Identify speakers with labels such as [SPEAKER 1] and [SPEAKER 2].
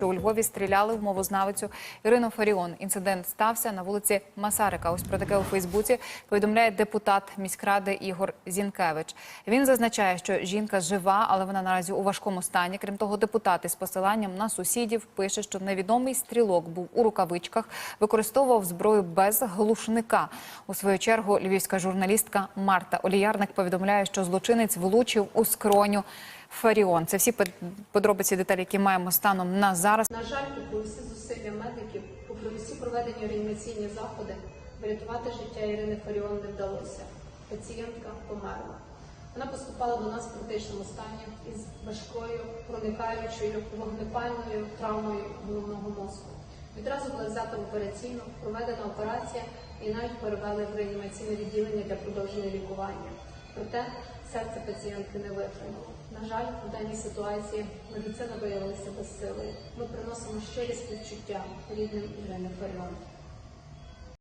[SPEAKER 1] У Львові стріляли в мовознавицю Ірину Фаріон. Інцидент стався на вулиці Масарика. Ось про таке у Фейсбуці повідомляє депутат міськради Ігор Зінкевич. Він зазначає, що жінка жива, але вона наразі у важкому стані. Крім того, депутат із посиланням на сусідів пише, що невідомий стрілок був у рукавичках, використовував зброю без глушника. У свою чергу львівська журналістка Марта Оліярник повідомляє, що злочинець влучив у скроню Фаріон. Це всі подробиці деталі, які маємо станом на зараз.
[SPEAKER 2] На жаль, попри всі зусилля медиків, попри всі проведені реанімаційні заходи, врятувати життя Ірини Фаріон не вдалося. Пацієнтка померла. Вона поступала до нас в критичному стані із важкою проникаючою вогнепальною травмою головного мозку. Відразу була взята в операційну, проведена операція і навіть перевели в реанімаційне відділення для продовження лікування. Проте серце пацієнтки не витримало. На жаль, в даній ситуації медицина виявилася безсилою. Ми приносимо щирі співчуття рідним Ірини Фаріон.